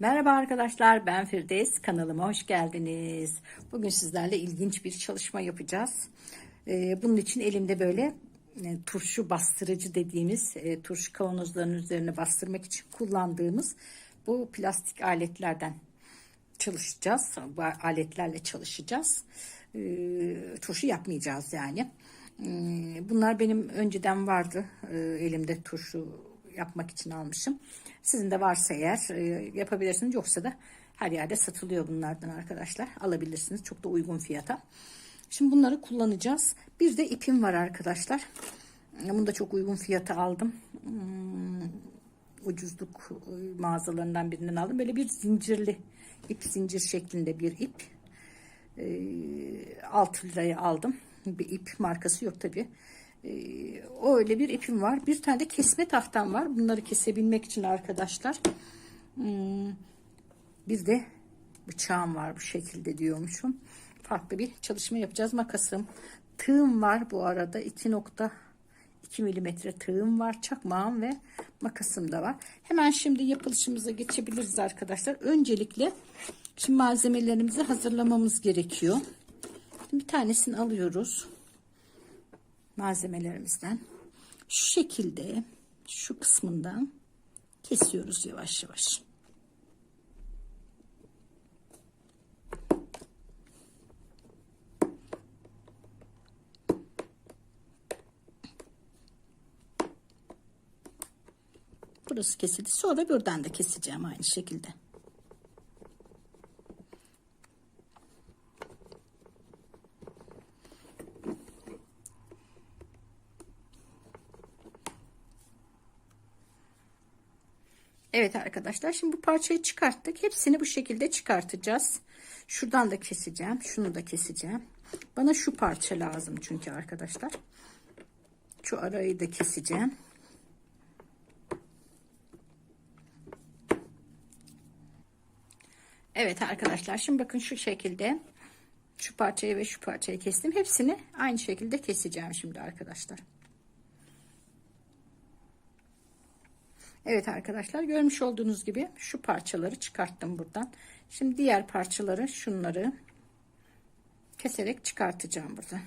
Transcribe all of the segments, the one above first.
Merhaba arkadaşlar ben Firdevs kanalıma hoş geldiniz. Bugün sizlerle ilginç bir çalışma yapacağız. Ee, bunun için elimde böyle e, turşu bastırıcı dediğimiz e, turşu kavanozlarının üzerine bastırmak için kullandığımız bu plastik aletlerden çalışacağız. Bu aletlerle çalışacağız. Ee, turşu yapmayacağız yani. Ee, Bunlar benim önceden vardı elimde turşu yapmak için almışım. Sizin de varsa eğer e, yapabilirsiniz. Yoksa da her yerde satılıyor bunlardan arkadaşlar. Alabilirsiniz. Çok da uygun fiyata. Şimdi bunları kullanacağız. Bir de ipim var arkadaşlar. Bunu da çok uygun fiyata aldım. Hmm, ucuzluk e, mağazalarından birinden aldım. Böyle bir zincirli ip zincir şeklinde bir ip. E, 6 liraya aldım. Bir ip markası yok tabi. Ee, öyle bir ipim var. Bir tane de kesme tahtam var. Bunları kesebilmek için arkadaşlar. Hmm, bir de bıçağım var bu şekilde diyormuşum. Farklı bir çalışma yapacağız. Makasım. Tığım var bu arada. 2.2 milimetre tığım var. Çakmağım ve makasım da var. Hemen şimdi yapılışımıza geçebiliriz arkadaşlar. Öncelikle şimdi malzemelerimizi hazırlamamız gerekiyor. Bir tanesini alıyoruz malzemelerimizden şu şekilde şu kısmından kesiyoruz yavaş yavaş. Burası kesildi. Sonra buradan da keseceğim aynı şekilde. Evet arkadaşlar şimdi bu parçayı çıkarttık. Hepsini bu şekilde çıkartacağız. Şuradan da keseceğim. Şunu da keseceğim. Bana şu parça lazım çünkü arkadaşlar. Şu arayı da keseceğim. Evet arkadaşlar şimdi bakın şu şekilde şu parçayı ve şu parçayı kestim. Hepsini aynı şekilde keseceğim şimdi arkadaşlar. Evet arkadaşlar görmüş olduğunuz gibi şu parçaları çıkarttım buradan. Şimdi diğer parçaları şunları keserek çıkartacağım burada.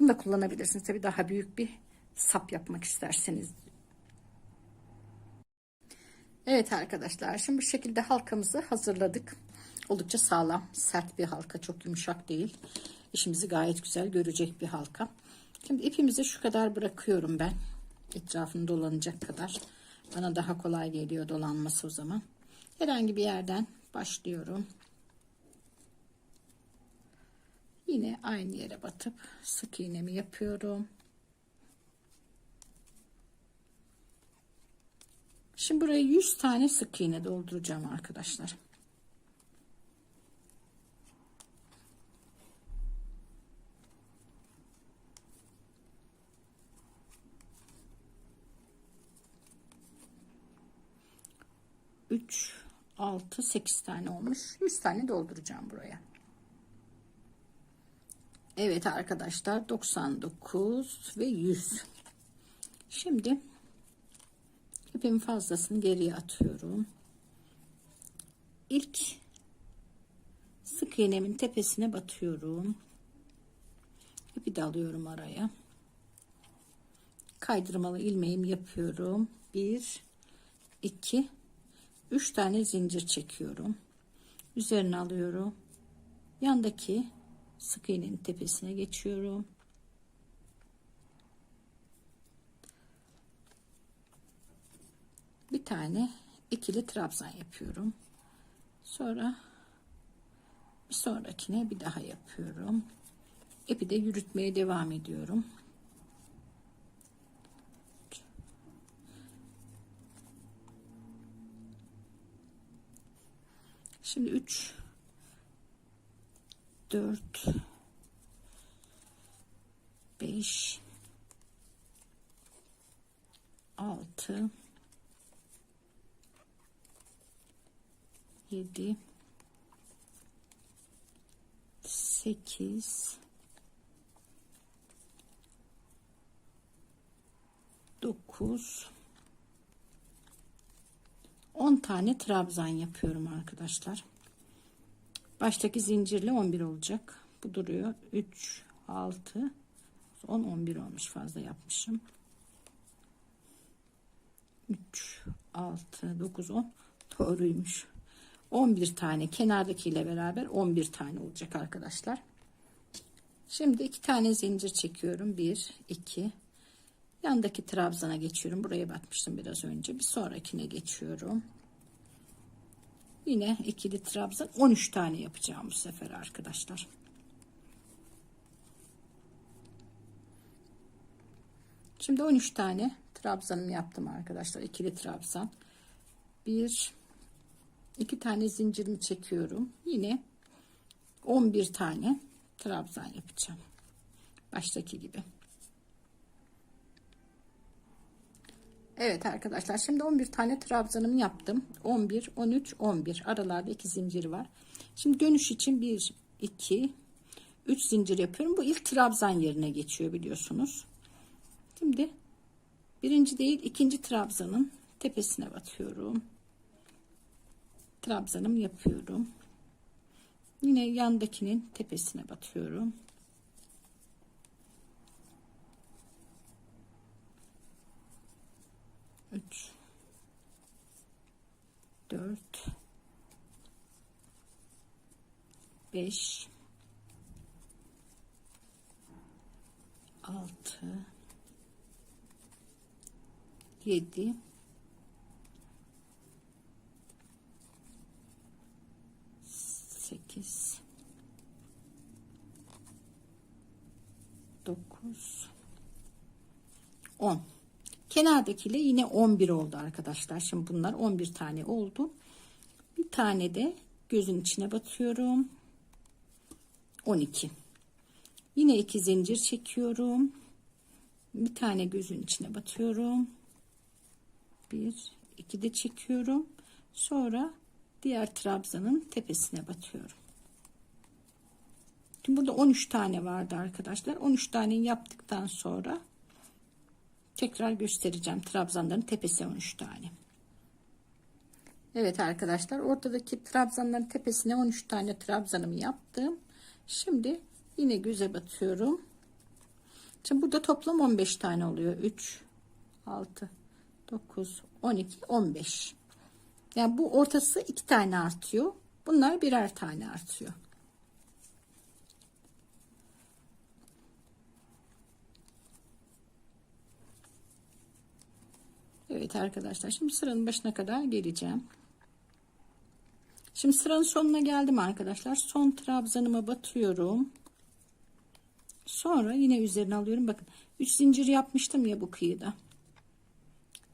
Bunu da kullanabilirsiniz. Tabii daha büyük bir sap yapmak isterseniz. Evet arkadaşlar şimdi bu şekilde halkamızı hazırladık. Oldukça sağlam, sert bir halka, çok yumuşak değil. İşimizi gayet güzel görecek bir halka. Şimdi ipimizi şu kadar bırakıyorum ben. Etrafını dolanacak kadar. Bana daha kolay geliyor dolanması o zaman. Herhangi bir yerden başlıyorum. Yine aynı yere batıp sık iğnemi yapıyorum. Şimdi buraya 100 tane sık iğne dolduracağım arkadaşlar. 3 6 8 tane olmuş. 100 tane dolduracağım buraya. Evet arkadaşlar 99 ve 100 şimdi ipimin fazlasını geriye atıyorum. İlk sık iğnemin tepesine batıyorum. İpi de alıyorum araya. Kaydırmalı ilmeğimi yapıyorum. 1 2 3 tane zincir çekiyorum. Üzerine alıyorum. Yandaki sık iğnenin tepesine geçiyorum. Bir tane ikili trabzan yapıyorum. Sonra bir sonrakine bir daha yapıyorum. İpi de yürütmeye devam ediyorum. Şimdi 3 4 5 6 7 8 9 10 tane trabzan yapıyorum arkadaşlar. Baştaki zincirle 11 olacak. Bu duruyor. 3, 6, 10, 11 olmuş. Fazla yapmışım. 3, 6, 9, 10. Doğruymuş. 11 tane kenardakiyle beraber 11 tane olacak arkadaşlar. Şimdi iki tane zincir çekiyorum. 1, 2. Yandaki trabzana geçiyorum. Buraya batmıştım biraz önce. Bir sonrakine geçiyorum. Yine ikili trabzan 13 tane yapacağım bu sefer arkadaşlar. Şimdi 13 tane trabzanımı yaptım arkadaşlar. ikili trabzan. Bir, iki tane zincirimi çekiyorum. Yine 11 tane trabzan yapacağım. Baştaki gibi. Evet arkadaşlar şimdi 11 tane trabzanımı yaptım. 11, 13, 11 aralarda iki zincir var. Şimdi dönüş için 1, 2, 3 zincir yapıyorum. Bu ilk trabzan yerine geçiyor biliyorsunuz. Şimdi birinci değil ikinci trabzanın tepesine batıyorum. Trabzanımı yapıyorum. Yine yandakinin tepesine batıyorum. 3 4 5 6 7 8 9 10 Kenardakiyle yine 11 oldu arkadaşlar. Şimdi bunlar 11 tane oldu. Bir tane de gözün içine batıyorum. 12. Yine iki zincir çekiyorum. Bir tane gözün içine batıyorum. Bir, iki de çekiyorum. Sonra diğer trabzanın tepesine batıyorum. Şimdi burada 13 tane vardı arkadaşlar. 13 tane yaptıktan sonra tekrar göstereceğim. Trabzanların tepesi 13 tane. Evet arkadaşlar ortadaki trabzanların tepesine 13 tane trabzanımı yaptım. Şimdi yine göze batıyorum. Şimdi burada toplam 15 tane oluyor. 3, 6, 9, 12, 15. Yani bu ortası 2 tane artıyor. Bunlar birer tane artıyor. Evet arkadaşlar şimdi sıranın başına kadar geleceğim. Şimdi sıranın sonuna geldim arkadaşlar. Son trabzanıma batıyorum. Sonra yine üzerine alıyorum. Bakın 3 zincir yapmıştım ya bu kıyıda.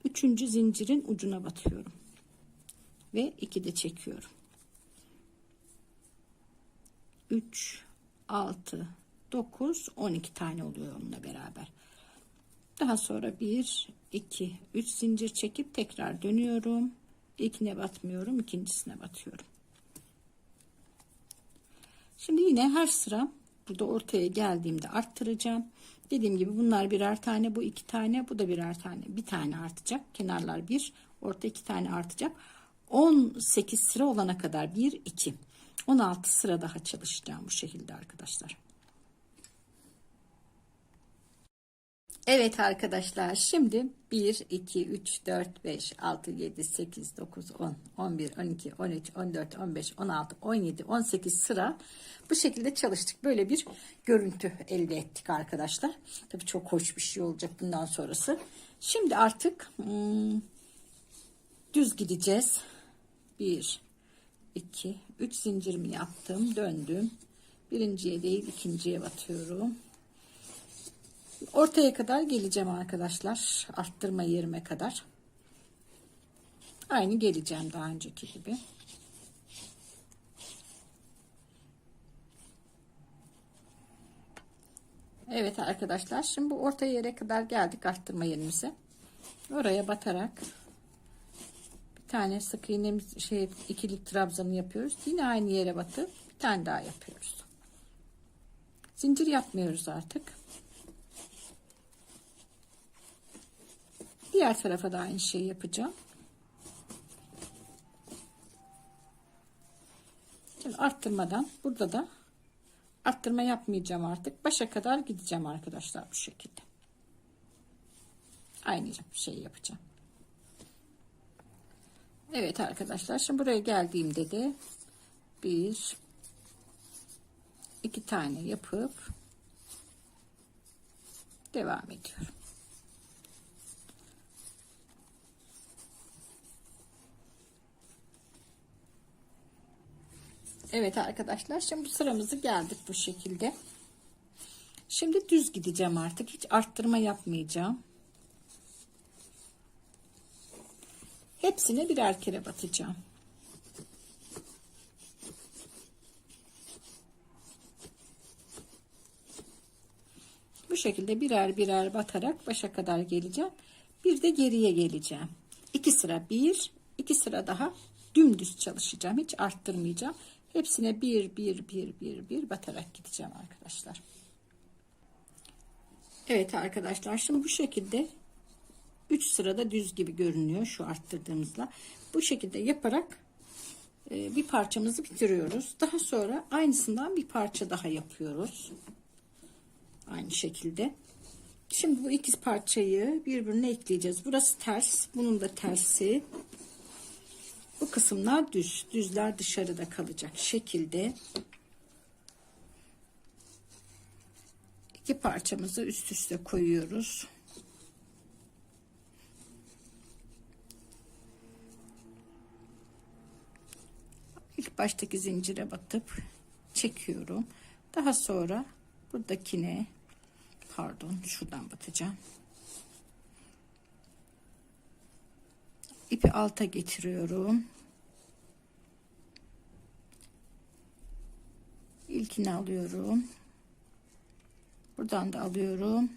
Üçüncü zincirin ucuna batıyorum. Ve 2 de çekiyorum. 3 6 9 12 tane oluyor onunla beraber. Daha sonra 1, 2, 3 zincir çekip tekrar dönüyorum. İlkine batmıyorum, ikincisine batıyorum. Şimdi yine her sıra burada ortaya geldiğimde arttıracağım. Dediğim gibi bunlar birer tane, bu iki tane, bu da birer tane. Bir tane artacak. Kenarlar bir, orta iki tane artacak. 18 sıra olana kadar 1, 2, 16 sıra daha çalışacağım bu şekilde arkadaşlar. Evet arkadaşlar şimdi 1, 2, 3, 4, 5, 6, 7, 8, 9, 10, 11, 12, 13, 14, 15, 16, 17, 18 sıra bu şekilde çalıştık. Böyle bir görüntü elde ettik arkadaşlar. Tabii çok hoş bir şey olacak bundan sonrası. Şimdi artık hmm, düz gideceğiz. 1, 2, 3 zincirimi yaptım. Döndüm. Birinciye değil ikinciye batıyorum. Ortaya kadar geleceğim arkadaşlar. Arttırma yerime kadar. Aynı geleceğim daha önceki gibi. Evet arkadaşlar şimdi bu orta yere kadar geldik arttırma yerimize. Oraya batarak bir tane sık iğnemiz şey ikili trabzanı yapıyoruz. Yine aynı yere batıp bir tane daha yapıyoruz. Zincir yapmıyoruz artık. Diğer tarafa da aynı şeyi yapacağım. Şimdi arttırmadan burada da arttırma yapmayacağım artık. Başa kadar gideceğim arkadaşlar bu şekilde. Aynı şeyi yapacağım. Evet arkadaşlar şimdi buraya geldiğimde de bir iki tane yapıp devam ediyorum. Evet arkadaşlar şimdi sıramızı geldik bu şekilde. Şimdi düz gideceğim artık. Hiç arttırma yapmayacağım. Hepsine birer kere batacağım. Bu şekilde birer birer batarak başa kadar geleceğim. Bir de geriye geleceğim. İki sıra bir, iki sıra daha dümdüz çalışacağım. Hiç arttırmayacağım. Hepsine bir, bir, bir, bir, bir batarak gideceğim arkadaşlar. Evet arkadaşlar şimdi bu şekilde 3 sırada düz gibi görünüyor şu arttırdığımızla. Bu şekilde yaparak e, bir parçamızı bitiriyoruz. Daha sonra aynısından bir parça daha yapıyoruz. Aynı şekilde. Şimdi bu iki parçayı birbirine ekleyeceğiz. Burası ters. Bunun da tersi. Bu kısımlar düz. Düzler dışarıda kalacak şekilde. iki parçamızı üst üste koyuyoruz. İlk baştaki zincire batıp çekiyorum. Daha sonra buradakine pardon şuradan batacağım. İpi alta getiriyorum. İlkini alıyorum. Buradan da alıyorum.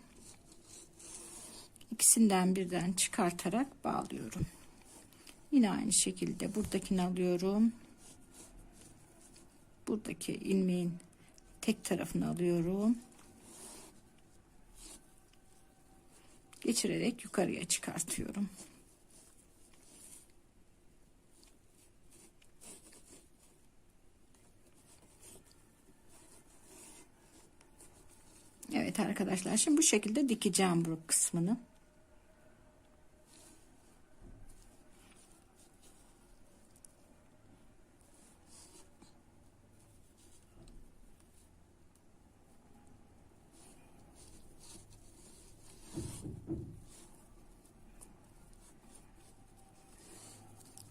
İkisinden birden çıkartarak bağlıyorum. Yine aynı şekilde buradakini alıyorum. Buradaki ilmeğin tek tarafını alıyorum. Geçirerek yukarıya çıkartıyorum. Evet arkadaşlar şimdi bu şekilde dikeceğim bu kısmını.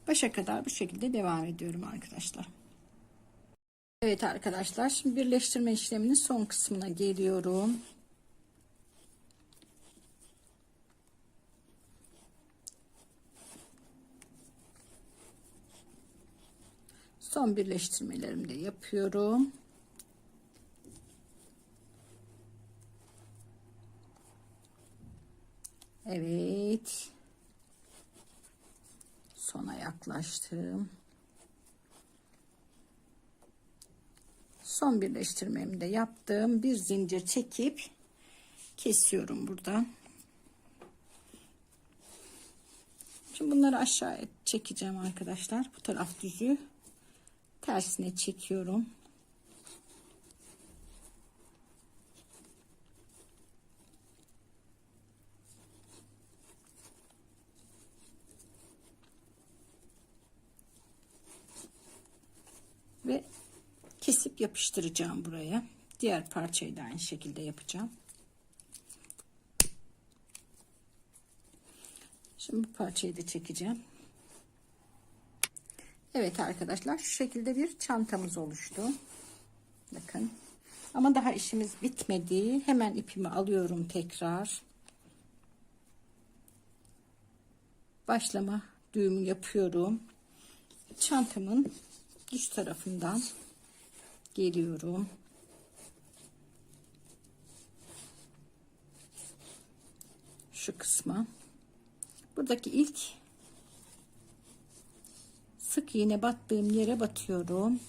Başa kadar bu şekilde devam ediyorum arkadaşlar. Evet arkadaşlar şimdi birleştirme işleminin son kısmına geliyorum. Son birleştirmelerimi de yapıyorum. Evet. Sona yaklaştım. Son birleştirmemi de yaptım bir zincir çekip kesiyorum buradan şimdi bunları aşağıya çekeceğim arkadaşlar. Bu taraf düzü. Tersine çekiyorum. Ve kesip yapıştıracağım buraya. Diğer parçayı da aynı şekilde yapacağım. Şimdi bu parçayı da çekeceğim. Evet arkadaşlar şu şekilde bir çantamız oluştu. Bakın. Ama daha işimiz bitmedi. Hemen ipimi alıyorum tekrar. Başlama düğümü yapıyorum. Çantamın dış tarafından geliyorum. Şu kısma. Buradaki ilk sık iğne battığım yere batıyorum.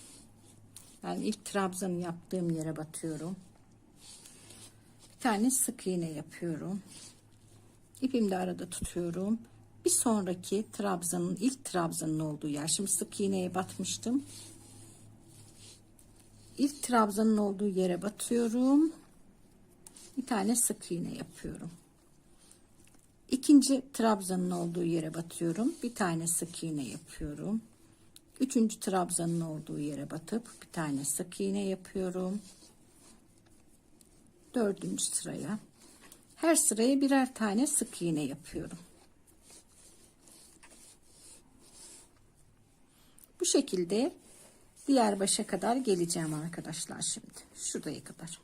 Yani ilk trabzanı yaptığım yere batıyorum. Bir tane sık iğne yapıyorum. İpimi de arada tutuyorum. Bir sonraki trabzanın ilk trabzanın olduğu yer. Şimdi sık iğneye batmıştım ilk trabzanın olduğu yere batıyorum. Bir tane sık iğne yapıyorum. İkinci trabzanın olduğu yere batıyorum. Bir tane sık iğne yapıyorum. Üçüncü trabzanın olduğu yere batıp bir tane sık iğne yapıyorum. Dördüncü sıraya. Her sıraya birer tane sık iğne yapıyorum. Bu şekilde diğer başa kadar geleceğim arkadaşlar şimdi. Şuraya kadar.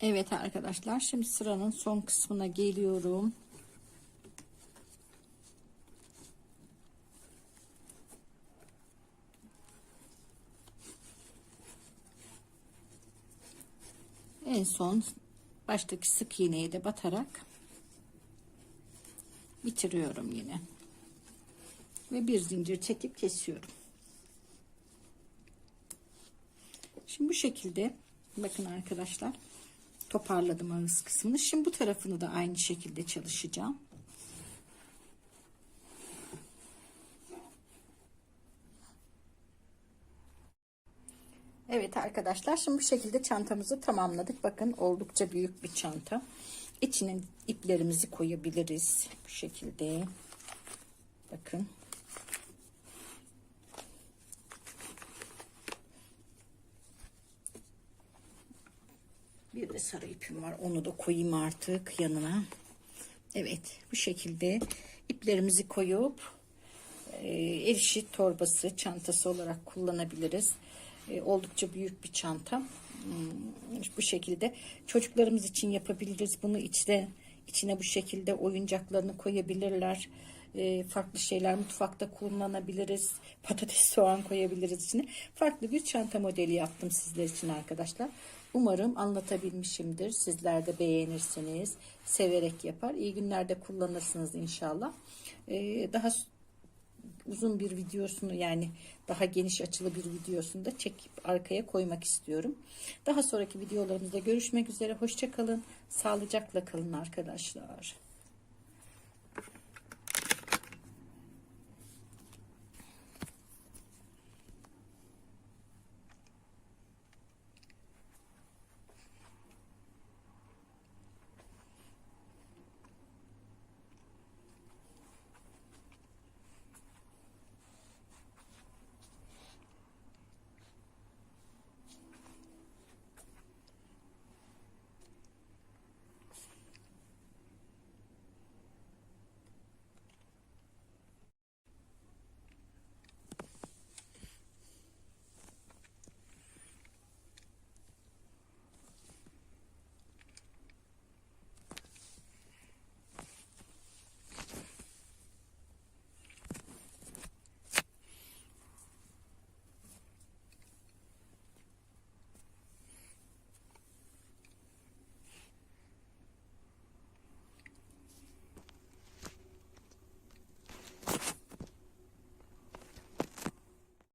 Evet arkadaşlar şimdi sıranın son kısmına geliyorum. En son baştaki sık iğneyi de batarak bitiriyorum yine. Ve bir zincir çekip kesiyorum. Şimdi bu şekilde bakın arkadaşlar toparladım ağız kısmını. Şimdi bu tarafını da aynı şekilde çalışacağım. Evet arkadaşlar şimdi bu şekilde çantamızı tamamladık. Bakın oldukça büyük bir çanta. İçine iplerimizi koyabiliriz. Bu şekilde. Bakın. Bir de sarı ipim var. Onu da koyayım artık yanına. Evet bu şekilde iplerimizi koyup e, torbası çantası olarak kullanabiliriz. E, oldukça büyük bir çanta. Hmm, bu şekilde çocuklarımız için yapabiliriz. Bunu içine içine bu şekilde oyuncaklarını koyabilirler. E, farklı şeyler mutfakta kullanabiliriz. Patates, soğan koyabiliriz içine. Farklı bir çanta modeli yaptım sizler için arkadaşlar. Umarım anlatabilmişimdir. Sizler de beğenirsiniz. Severek yapar. İyi günlerde kullanırsınız inşallah. E, daha uzun bir videosunu yani daha geniş açılı bir videosunu da çekip arkaya koymak istiyorum. Daha sonraki videolarımızda görüşmek üzere. Hoşçakalın. Sağlıcakla kalın arkadaşlar.